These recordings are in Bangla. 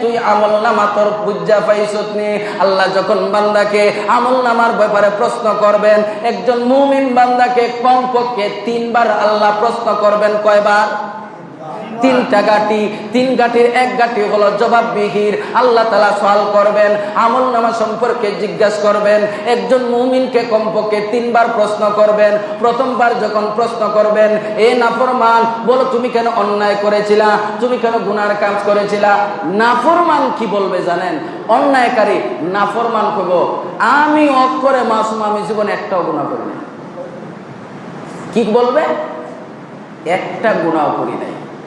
তুই আমল নামা তোর পূজা পাইছত নি? আল্লাহ যখন বান্দাকে আমল নামার ব্যাপারে প্রশ্ন করবেন, একজন মুমিন বান্দাকে কমপক্ষে তিনবার আল্লাহ প্রশ্ন করবেন কয়বার? তিনটা গাটি তিন গাটির এক গাটি হলো জবাববিহির আল্লাহ তালা সওয়াল করবেন আমল নামা সম্পর্কে জিজ্ঞাসা করবেন একজন মুমিনকে কমপক্ষে তিনবার প্রশ্ন করবেন প্রথমবার যখন প্রশ্ন করবেন এ নাফরমান বলো তুমি কেন অন্যায় করেছিলা? তুমি কেন গুনার কাজ করেছিলা? নাফরমান কি বলবে জানেন? অন্যায়কারী নাফরমান কইব আমি অক্ষরে মাসুম আমি জীবনে একটাও গুণা করিনি কি বলবে? একটা গুণাও করি নাই।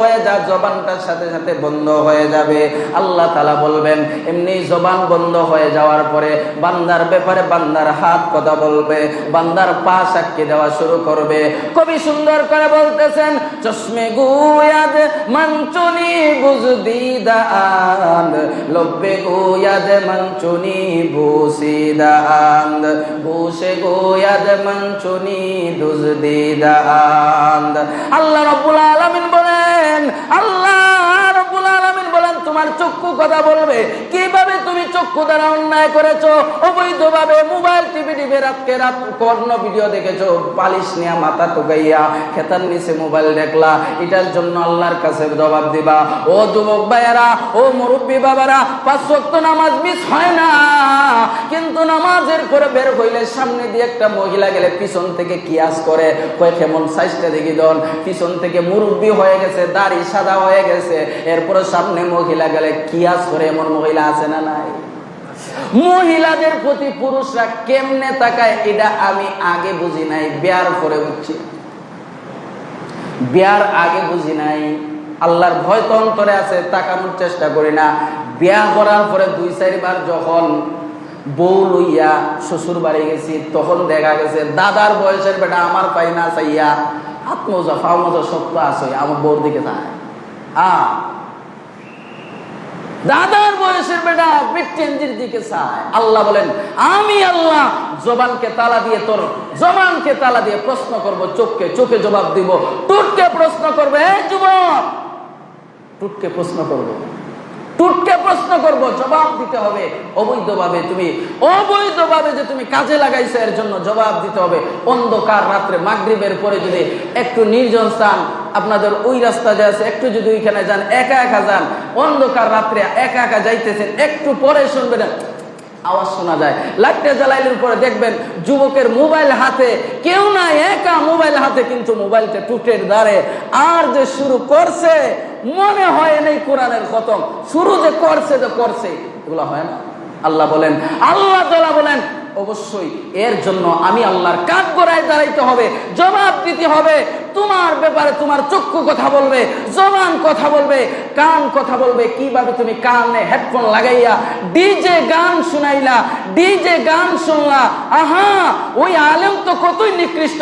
হয়ে যা, জবানটার সাথে সাথে বন্ধ হয়ে যাবে। আল্লাহ তালা বলবেন, এমনি জবান বন্ধ হয়ে যাওয়ার পরে বান্দার ব্যাপারে বান্দার হাত কথা বলবে, বান্দার পা সাক্ষী দেওয়া শুরু করবে। কবি সুন্দর করে বলতেছেন, চশমে গুয়াদ মঞ্চুনি বুজদি দান লব্বে গুয়াদ মঞ্চুনি বুসি দান বুসে গুয়াদ মঞ্চুনি দুজদি দান আল্লাহ রব্বুল আলামিন বলেন আল্লাহ বলেন তোমার চক্ষু কথা বলবে। কীভাবে চক্ষু দ্বারা অন্যায় করেছ, অবৈধভাবে মোবাইল, টিভি টিভি, রাতকে রাত, কর্ণ ভিডিও দেখেছ পালিশ নিয়ে মাথা টুকাইয়া খেতার নিচে মোবাইল দেখলা, এটার জন্য আল্লাহর কাছে জবাব দিবা। ও যুবক ভাইয়েরা, ও মুরব্বী বাবারা, পাঁচ ওয়াক্ত নামাজ মিস হয় না, কিন্তু নামাজের করে বের হইলে সামনে দিয়ে একটা মহিলা গেলে পিছন থেকে কিয়াস করে, কয় কেমন সাইজটা দেখি দন, পিছন থেকে মুরব্বী হয়ে গেছে, দাড়ি সাদা হয়ে গেছে, এরপরে সামনে মহিলা গেলে কিয়াস করে, এমন মহিলা আছে না নাই? মহিলাদের প্রতি পুরুষরা কেমনে তাকায়, এটা আমি আগে বুঝি নাই, বিয়ার পরে বুঝছি। বিয়ার আগে বুঝি নাই, আল্লাহর ভয় তো অন্তরে আছে, তাকানোর চেষ্টা করি না। বিয়া করার পরে দুই, চারবার যখন বউ লইয়া শ্বশুর বাড়ি গেছি, তখন দেখা গেছে, দাদার বয়সের বেটা আমার পাই না চাইয়া, হাত মজা ফাও মজা সব তো আছে, আমার বউর দিকে যায় আ দাদার বয়সের বেটা মৃত্যুঞ্জির দিকে চায়। আল্লাহ বলেন, আমি আল্লাহ জবানকে তালা দিয়ে তোর জবানকে তালা দিয়ে প্রশ্ন করব, চোখকে চোখে জবাব দিব। টুটকে প্রশ্ন করবে এই যুবক টুটকে প্রশ্ন করব। টুটকে প্রশ্ন করব, জবাব দিতে হবে অবৈধভাবে তুমি। অবৈধভাবে যে তুমি কাজে লাগাইছো, এর জন্য জবাব দিতে হবে। অন্ধকার রাত্রে মাগরিবের পরে যদি একটু নির্জন স্থান আপনাদের ওই রাস্তা যে আছে, একটু যদি ওইখানে যান, একা একা যান, অন্ধকার রাত্রে একা একা যাইতেছেন, একটু পরে শুনবেন, আওয়াজ শোনা যায়। লাইটটা জ্বালাইলের পরে দেখবেন, যুবকের মোবাইল হাতে, কেউ না একা মোবাইল হাতে, কিন্তু মোবাইলটা টুটের দ্বারে। আর যে শুরু করছে, মনে হয় নেই কোরআনের খতম। শুরু যে করছে যে করছে, এগুলো হয় না। আল্লাহ বলেন আল্লাহ বলেন অবশ্যই এর জন্য আমি আল্লাহর কাঠ গড়ায় দাঁড়াইতে হবে, জবাব দিতে হবে। তোমার ব্যাপারে তোমার চক্ষু কথা বলবে, জবান কথা বলবে, কান কথা বলবে। কীভাবে তুমি কানে হেডফোন লাগাইয়া ডিজে গান শুনাইলা ডিজে গান শুনলা? আহা, ওই আলেম তো কতই নিকৃষ্ট।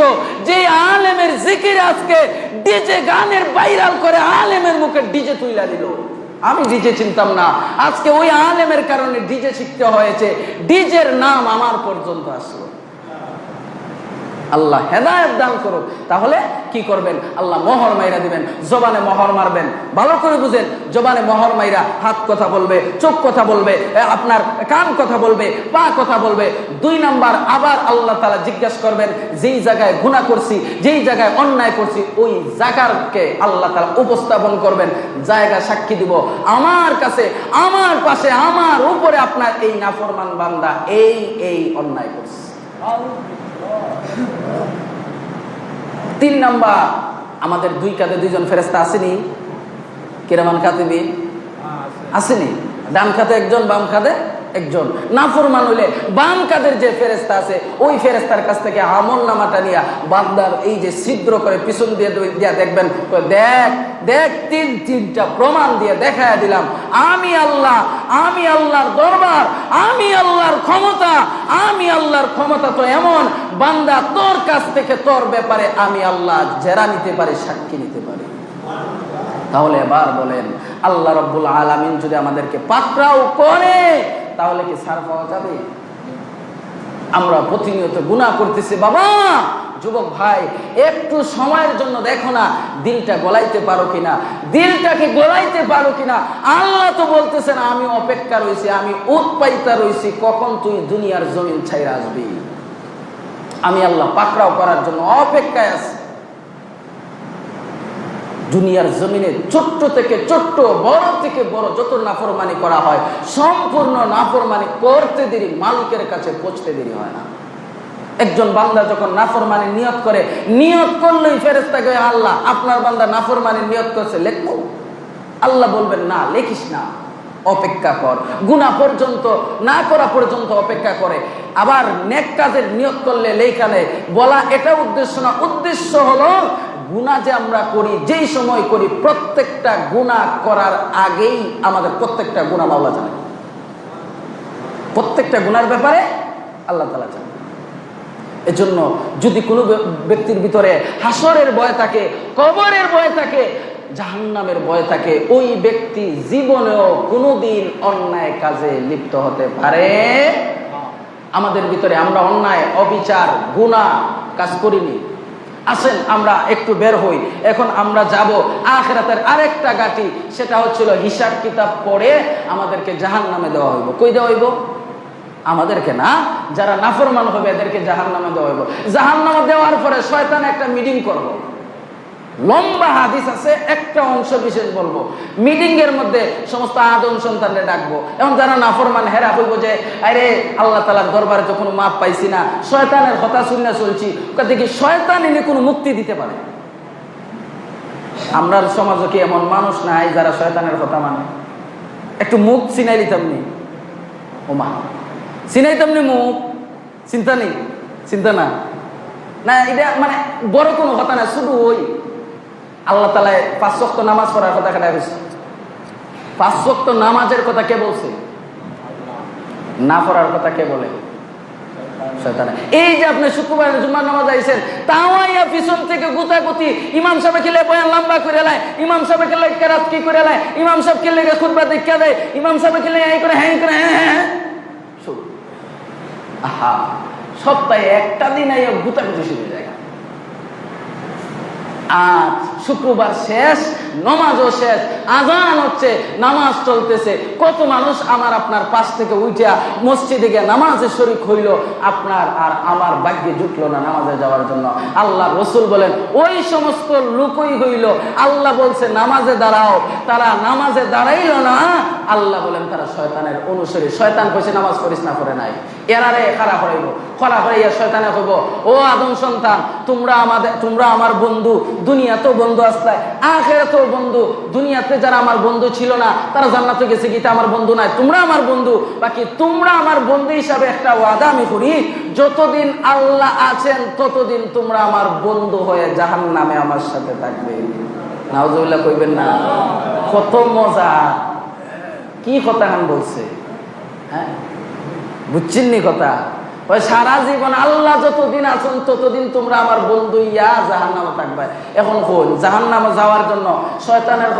যে আলেমের জিকির আজকে ডিজে গানের ভাইরাল করে আলেমের মুখে ডিজে তুইলা দিল। আমি ডিজে চিনতাম না। আজকে ওই আলেমের কারণে ডিজে শিখতে হয়েছে। ডিজের নাম আমার পর্যন্ত আসলো। আল্লাহ হেদায়ত দান করুক। তাহলে কি করবেন? আল্লাহ মোহর মাইরা দিবেন, জবানে মোহর মারবেন। ভালো করে বুঝেন, জবানে মোহর মাইরা হাত কথা বলবে, চোখ কথা বলবে আপনার কান কথা বলবে, পা কথা বলবে। দুই নাম্বার, আবার আল্লাহ তালা জিজ্ঞাসা করবেন, যেই জায়গায় গুণা করছি, যেই জায়গায় অন্যায় করছি, ওই জায়গাকে আল্লাহ তালা উপস্থাপন করবেন। জায়গা সাক্ষী দিব। আমার কাছে, আমার পাশে, আমার উপরে আপনার এই নাফরমান বান্দা এই এই অন্যায় করছে। তিন নাম্বার আমাদের দুই কাঁধে দুইজন ফেরেস্তা আসেনি। কিরামান কাতিবি আসেনি। ডান খাতে একজন বাম খাতে একজন। নাফরমান হইলে বাম কাদের যে ফেরেস্তা আছে, ওই ফেরেস্তার কাছ থেকে আমল নামাটা নিয়া বান্দার এই যে ছিদ্র করে পিছন দিয়ে দিয়া দেখবেন দেখ দেখ, তিন তিনটা প্রমাণ দিয়ে দেখায় দিলাম। আমি আল্লাহ, আমি আল্লাহর দরবার, আমি আল্লাহর ক্ষমতা, আমি আল্লাহর ক্ষমতা তো এমন। বান্দা তোর কাছ থেকে তোর ব্যাপারে আমি আল্লাহ জেরা নিতে পারে, সাক্ষী নিতে পারে। তাহলে এবার বলেন, আল্লাহ রব্বুল আলামিন যদি আমাদেরকে পাকড়াও করে তাহলে কি ছাড় পাওয়া যাবে? আমরা প্রতিনিয়ত গুনাহ করতেছি, বাবা। যুবক ভাই, একটু সময়ের জন্য দেখো না, দিলটা গলাইতে পারো কিনা? দিলটাকে গলাইতে পারো কিনা? আল্লাহ তো বলতেছেন আমি অপেক্ষা রয়েছি আমি উৎপাইতা রয়েছি কখন তুই দুনিয়ার জমিন ছাইরা আসবি? আমি আল্লাহ পাকড়াও করার জন্য অপেক্ষায় আছি। দুনিয়ার জমিনে ছোট্ট থেকে ছোট্ট, বড় থেকে বড় যত নাফরমানি করা হয়, সম্পূর্ণ নাফরমানি করতে দেরি, মালিকের কাছে পৌঁছতে দেরি হয় না। একজন বান্দা যখন নাফরমানি নিয়ত করে, নিয়ত করলেই ফেরেস্তাকে আল্লাহ, আপনার বান্দা নাফরমানি নিয়ত করছে লেখবো আল্লাহ বলবেন, না, লেখিস না, অপেক্ষা কর। গুণা পর্যন্ত, না করা পর্যন্ত অপেক্ষা করে। আবার নেক কাজের নিয়ত করলে লেখানে বলা এটা উদ্দেশ্য না, উদ্দেশ্য হলো গুণা যে আমরা করি, যেই সময় করি, প্রত্যেকটা গুণা করার আগেই আমাদের প্রত্যেকটা গুণা মাওলা জানে। প্রত্যেকটা গুণার ব্যাপারে আল্লাহ তালা জানে। এজন্য যদি কোনো ব্যক্তির ভিতরে হাসরের ভয় থাকে, কবরের ভয় থাকে, জাহান্নামের ভয় থাকে, ওই ব্যক্তি জীবনেও কোনোদিন অন্যায় কাজে লিপ্ত হতে পারে। আমাদের ভিতরে আমরা অন্যায়, অবিচার গুণা কাজ করিনি। আসেন, আমরা একটু বের হই। এখন আমরা যাব আখেরাতের আরেকটা গাটি সেটা হচ্ছিল হিসাব কিতাব পড়ে আমাদেরকে জাহান নামে দেওয়া হইব। কই দেওয়া হইব? আমাদেরকে না? যারা নাফরমান হবে, এদেরকে জাহান নামে দেওয়া হইব। জাহান নামে দেওয়ার পরে শয়তান একটা মিটিং করব। লম্বা হাদিস আছে, একটা অংশ বিশেষ বলব। মিটিং এর মধ্যে সমস্ত আদম সন্তানরে ডাকবো। এবং যারা নাফরমান হেরা হইব যে, আরে আল্লাহ তালার দরবারে তো কোনো মাপ পাইছি না, শয়তানের কথা শুনে চলছি। কাতে কি শয়তান এনে কোনো মুক্তি দিতে পারে। আমরার সমাজে কি এমন মানুষ নাই যারা শয়তানের কথা মানে? একটু মুখ চিনাই দিতাম নি? ওমা চিনাইতাম নি মুখ? চিন্তা নেই? চিন্তা না? না, এটা মানে বড় কোনো কথা না শুধু ওই আল্লাহ তালায় পাঁচ ওয়াক্ত নামাজ পড়ার কথা কেটে হয়েছে পাঁচ ওয়াক্ত নামাজের কথা কে বলছে? না পড়ার কথা কে বলে? এই যে আপনি শুক্রবার জুমার নামাজ আইছেন তাও পিছন থেকে গুতাগুতি ইমাম সাহেব খেলে বয়ান লম্বা করে লাই, ইমাম সাহেব খেলে কেরাত কি করে লাই, ইমাম সাহেব খেলে খুতবা দেখা দেয়, ইমাম সাহেব খেলে এই করে হ্যাঁ করে হ্যাঁ হ্যাঁ হ্যাঁ। আহা, সপ্তাহে একটা দিন আইয়া গুতাগুতি শুরু যায়। আজ শুক্রবার শেষ। নমাজও শেষ, আজান হচ্ছে, নামাজ চলতেছে। কত মানুষ আমার আপনার পাশ থেকে উঠিয়া মসজিদে গিয়ে নামাজে শরিক হইল, আপনার আর আমার ভাগ্যে জুটলো না নামাজে যাওয়ার জন্য। আল্লাহ রসুল বলেন, ওই সমস্ত লোকই হইল। আল্লাহ বলছে, নামাজে দাঁড়াও। তারা নামাজে দাঁড়াইল না। আল্লাহ বলেন, তারা শয়তানের অনুসরী। শয়তান কইছে, নামাজ পড়িস না করে নাই। এরারে খারাপ হইব খারাপ হইয়া শয়তানে হইব ও আদম সন্তান, তোমরা আমাদের, তোমরা আমার বন্ধু, দুনিয়া তো বন্ধু আসলাই আখেরাতেও বন্ধু, দুনিয়াতে যারা আমার বন্ধু ছিল না, তারা জান্নাতে গেছে গীতা আমার বন্ধু নাই। তোমরা আমার বন্ধু। বাকি তোমরা আমার বন্ধু হিসাবে একটা ওয়াদা আমি করি, যতদিন আল্লাহ আছেন, ততদিন তোমরা আমার বন্ধু হয়ে জাহান নামে আমার সাথে থাকবে। নাউজুবিল্লাহ কইবেন না। কত মজা। কি কথা বলছে? হ্যাঁ? বুঝছেন নি কথা? সারা জীবন আল্লাহ যতদিন আছেন, ততদিন তোমরা আমার বন্ধু, ইয়া জাহান্নামে থাকবে। এখন কোন জাহান্নামে যাওয়ার জন্য শয়তানের